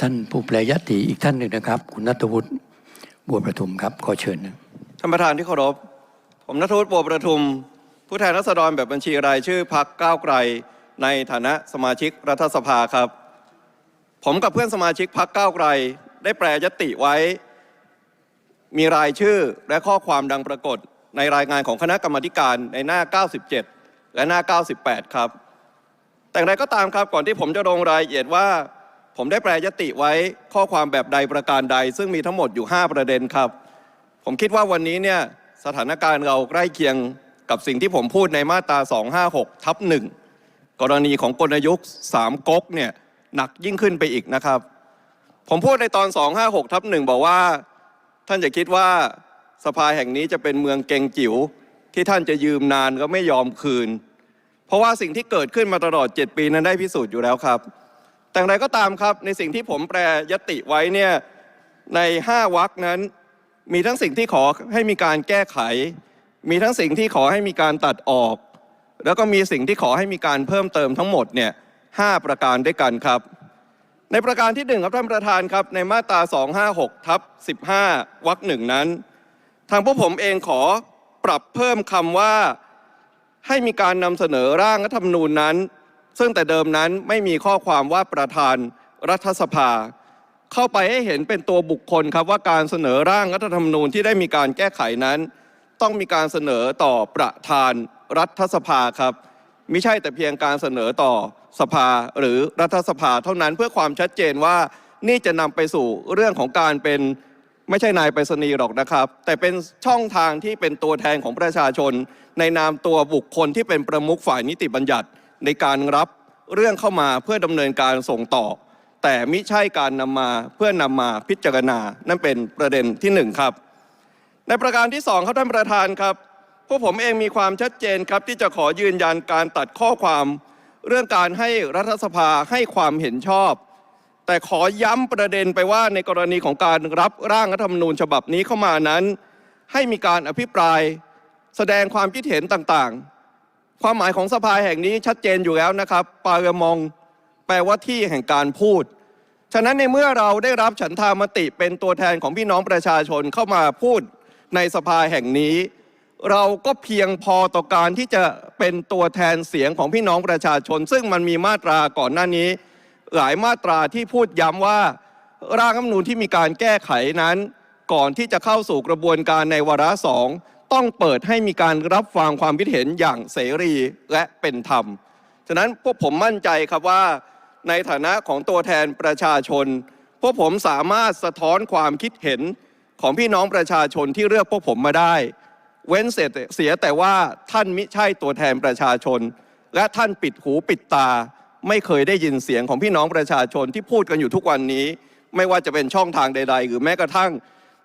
ท่านผู้แปลยติอีกท่านหนึ่งนะครับ คุณนัทวุฒิบัวประทุมครับขอเชิญนะท่านประธานที่เคารพ ผมนัทวุฒิบัวประทุม ผู้แทนรัษฎรแบบบัญชีรายชื่อพักก้าวไกล ในฐานะสมาชิกรัฐสภาครับ ผมกับเพื่อนสมาชิกพักก้าวไกล ได้แปรยติไว้ มีรายชื่อและข้อความดังปรากฏ ในรายงานของคณะกรรมการในหน้า 97 และหน้า 98 ครับ แต่อย่างไรก็ตามครับก่อนที่ผมจะลงรายละเอียดว่า ผมได้แปรยติไว้ข้อความแบบใดประการใด ซึ่งมีทั้งหมดอยู่ 5 ประเด็นครับ ผมคิดว่าวันนี้เนี่ยสถานการณ์เราใกล้เคียงกับสิ่งที่ผมพูดในมาตรา 256 ทับหนึ่งกรณีของกลยุทธ์3ก๊กเนี่ยหนักยิ่งขึ้นไปอีกนะครับ ผมพูดในตอน 256 ทับหนึ่งบอกว่า ท่านจะคิดว่าสภาแห่งนี้จะเป็นเมืองเกงจิ๋วที่ท่านจะยืมนานก็ไม่ยอมคืน เพราะว่าสิ่งที่เกิดขึ้นมาตลอด 7 ปีนั้นได้พิสูจน์อยู่แล้วครับ แต่อย่างไรก็ตามครับในสิ่งที่ผมแปรยติไว้เนี่ยใน 5วรรคนั้น มีทั้งสิ่งที่ขอให้มีการแก้ไข มีทั้งสิ่งที่ขอให้มีการตัดออก แล้วก็มีสิ่งที่ขอให้มีการเพิ่มเติมทั้งหมดเนี่ยห้าประการด้วยกันครับ ในประการที่หนึ่งครับท่านประธานครับ ในมาตรา 256ทับ15วรรคหนึ่งนั้น ทางพวกผมเองขอปรับเพิ่มคำว่าให้มีการนำเสนอร่างรัฐธรรมนูญนั้น ซึ่งแต่เดิมนั้นไม่มีข้อความว่าประธานรัฐสภา เข้าไปให้เห็นเป็นตัวบุคคลครับว่าการเสนอร่างรัฐธรรมนูญที่ได้มีการแก้ไขนั้น ต้องมีการเสนอต่อประธานรัฐสภาครับไมิใช่แต่เพียงการเสนอต่อสภาหรือรัฐสภาเท่านั้นเพื่อความชัดเจนว่านี่จะนำไปสู่เรื่องของการเป็นไม่ใช่นายไปรษณีย์หรอกนะครับ แต่เป็นช่องทางที่เป็นตัวแทนของประชาชน ในนามตัวบุคคลที่เป็นประมุขฝ่ายนิติบัญญัติ ในการรับเรื่องเข้ามาเพื่อดำเนินการส่งต่อ แต่ไมิใช่การนำมาเพื่อนำมาพิจารณานั่นเป็นประเด็นที่หนึ่งครับ ในประการที่สองครับท่านประธานครับพวกผมเองมีความชัดเจนครับ ที่จะขอยืนยันการตัดข้อความเรื่องการให้รัฐสภาให้ความเห็นชอบ แต่ขอย้ำประเด็นไปว่าในกรณีของการรับร่างรัฐธรรมนูญฉบับนี้เข้ามานั้น ให้มีการอภิปราย แสดงความคิดเห็นต่าง ความหมายของสภาแห่งนี้ชัดเจนอยู่แล้วนะครับ ปารมองแปลว่าที่แห่งการพูด ฉะนั้นในเมื่อเราได้รับฉันทามติเป็นตัวแทนของพี่น้องประชาชนเข้ามาพูดในสภาแห่งนี้ เราก็เพียงพอต่อการที่จะเป็นตัวแทนเสียงของพี่น้องประชาชน ซึ่งมันมีมาตราก่อนหน้านี้ หลายมาตราที่พูดย้ำว่าร่างรัฐมนูญที่มีการแก้ไขนั้น ก่อนที่จะเข้าสู่กระบวนการในวาระสอง ต้องเปิดให้มีการรับฟังความคิดเห็นอย่างเสรีและเป็นธรรม ฉะนั้นพวกผมมั่นใจครับว่า ในฐานะของตัวแทนประชาชน พวกผมสามารถสะท้อนความคิดเห็นของพี่น้องประชาชนที่เลือกพวกผมมาได้ เว้นเสียแต่ว่าท่านมิใช่ตัวแทนประชาชน และท่านปิดหูปิดตา ไม่เคยได้ยินเสียงของพี่น้องประชาชนที่พูดกันอยู่ทุกวันนี้ ไม่ว่าจะเป็นช่องทางใด ๆ หรือแม้กระทั่ง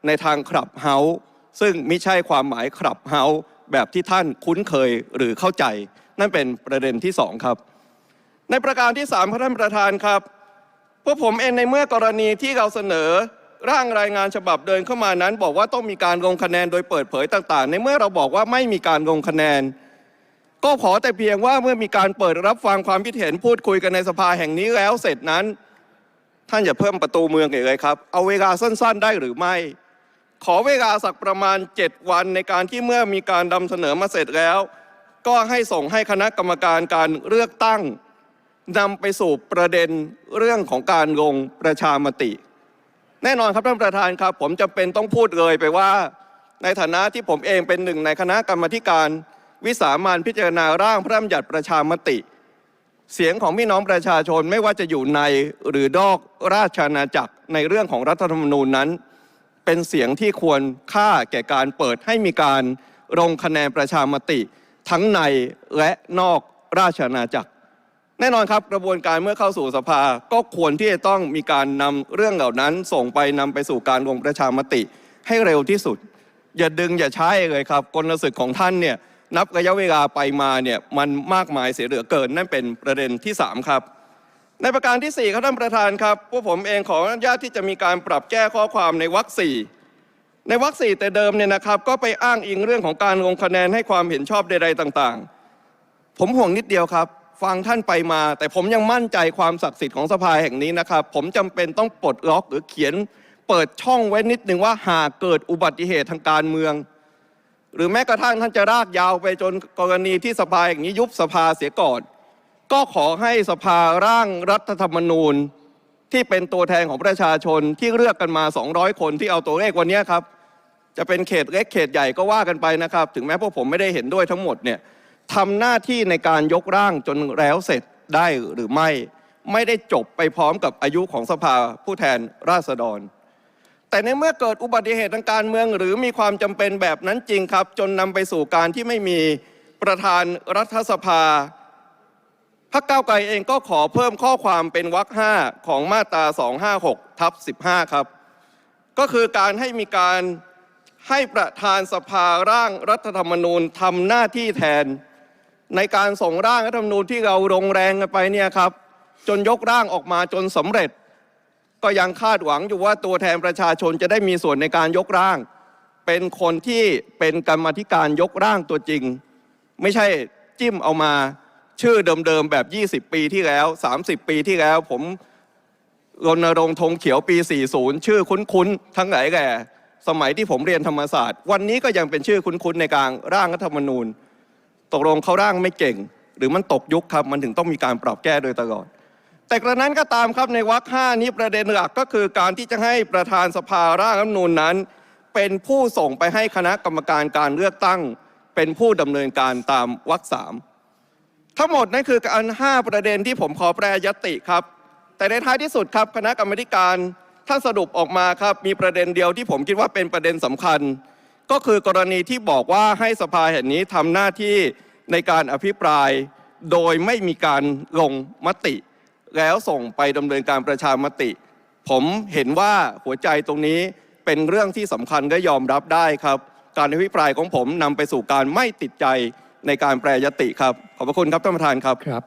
ในทางคลับเฮาส์ ซึ่งไมิใช่ความหมายคลับเฮาส์แบบที่ท่านคุ้นเคยหรือเข้าใจ นั่นเป็นประเด็นที่สองครับ ในประการที่3ครับท่านประธานครับพวกผมเองในเมื่อกรณีที่เราเสนอร่างรายงานฉบับเดินเข้ามานั้น บอกว่าต้องมีการลงคะแนนโดยเปิดเผยต่าง ๆ ในเมื่อเราบอกว่าไม่มีการลงคะแนน ก็ขอแต่เพียงว่าเมื่อมีการเปิดรับฟังความคิดเห็นพูดคุยกันในสภาแห่งนี้แล้วเสร็จนั้น ท่านอย่าเพิ่มประตูเมืองอีกเลยครับ เอาเวลาสั้น ๆ ได้หรือไม่ ขอเวลาสักประมาณ 7 วันในการที่เมื่อมีการนำเสนอมาเสร็จแล้ว ก็ให้ส่งให้คณะกรรมการการเลือกตั้งนำไปสู่ประเด็นเรื่องของการลงประชามติ แน่นอนครับท่านประธานครับ ผมจำเป็นต้องพูดเลยไปว่า ในฐานะที่ผมเองเป็นหนึ่งในคณะกรรมการ วิสามันพิจารณาร่างพระราชบัญญัติประชามติ เสียงของพี่น้องประชาชนไม่ว่าจะอยู่ในหรือนอกราชอาณาจักรในเรื่องของรัฐธรรมนูญนั้น เป็นเสียงที่ควรค่าแก่การเปิดให้มีการลงคะแนนประชามติ ทั้งในและนอกราชอาณาจักร แน่นอนครับกระบวนการเมื่อเข้าสู่สภาก็ควรที่จะต้องมีการนำเรื่องเหล่านั้น ส่งไปนำไปสู่การลงประชามติให้เร็วที่สุด อย่าดึงอย่าใช้เลยครับกลศึกของท่านเนี่ยนับระยะเวลาไปมาเนี่ยมันมากมายเสียเหลือเกินนั่นเป็นประเด็นที่ 3 ครับ ประการทีสี่ 4 ครับท่านประธานครับพวกผมเองขออนุญาตที่จะมีการปรับแก้ข้อความในวรรคสี่ในวรรคสี่แต่เดิมเนี่ยนะครับ ก็ไปอ้างอิงเรื่องของการลงคะแนนให้ความเห็นชอบใดๆต่างๆ ผมห่วงนิดเดียวครับ ฟังท่านไปมา แต่ผมยังมั่นใจความศักดิ์สิทธิ์ของสภาแห่งนี้นะครับ ผมจำเป็นต้องปลดล็อกหรือเขียนเปิดช่องไว้นิดหนึ่งว่าหากเกิดอุบัติเหตุทางการเมือง หรือแม้กระทั่งท่านจะรากยาวไปจนกรณีที่สภาอย่างนี้ยุบสภาเสียก่อน ก็ขอให้สภาร่างรัฐธรรมนูญ ที่เป็นตัวแทนของประชาชนที่เลือกกันมา 200 คนที่เอาตัวเลขวันนี้ครับ จะเป็นเขตเล็กเขตใหญ่ก็ว่ากันไปนะครับ ถึงแม้พวกผมไม่ได้เห็นด้วยทั้งหมดเนี่ยทำหน้าที่ในการยกร่างจนแล้วเสร็จได้หรือไม่ ไม่ได้จบไปพร้อมกับอายุของสภาผู้แทนราษฎร แต่ในเมื่อเกิดอุบัติเหตุทางการเมือง หรือมีความจำเป็นแบบนั้นจริงครับ จนนำไปสู่การที่ไม่มีประธานรัฐสภา ก้าวไกลเองก็ขอเพิ่มข้อความเป็นวรรคห้าของมาตรา 256ทับ15 ครับ ก็คือการให้มีการให้ประธานสภาร่างรัฐธรรมนูญทำหน้าที่แทน ในการส่งร่างรัฐธรรมนูญที่เราลงแรงกันไปเนี่ยครับ จนยกร่างออกมาจนสำเร็จ ก็ยังคาดหวังอยู่ว่าตัวแทนประชาชนจะได้มีส่วนในการยกร่าง เป็นคนที่เป็นกรรมธิการยกร่างตัวจริง ไม่ใช่จิ้มเอามา ชื่อเดิมๆแบบ 20 ปีที่แล้ว 30 ปีที่แล้ว ผมรณรงค์ธงเขียวปี 40 ชื่อคุ้นๆ ทั้งหลายแหล่สมัยที่ผมเรียนธรรมศาสตร์ วันนี้ก็ยังเป็นชื่อคุ้นๆ ในการร่างรัฐธรรมนูญ ตกลงเขาร่างไม่เก่ง หรือมันตกยุคครับ มันถึงต้องมีการปรับแก้โดยตลอด แต่กระนั้นก็ตามครับในวรรคห้านี้ประเด็นหลักก็คือการที่จะให้ประธานสภาร่างรัฐธรรมนูญนั้น เป็นผู้ส่งไปให้คณะกรรมการการเลือกตั้ง เป็นผู้ดำเนินการตามวรรคสาม ทั้งหมดนั่นคือการห้าประเด็นที่ผมขอแปรยติครับ แต่ในท้ายที่สุดครับคณะกรรมการท่านสรุปออกมาครับมีประเด็นเดียวที่ผมคิดว่าเป็นประเด็นสำคัญ ก็คือกรณีที่บอกว่าให้สภาแห่งนี้ทำหน้าที่ในการอภิปราย โดยไม่มีการลงมติ แล้วส่งไปดำเนินการประชามติ ผมเห็นว่าหัวใจตรงนี้เป็นเรื่องที่สำคัญและยอมรับได้ครับ การอภิปรายของผมนำไปสู่การไม่ติดใจ ในการแปรยติครับขอบพระคุณครับท่านประธานครับครับ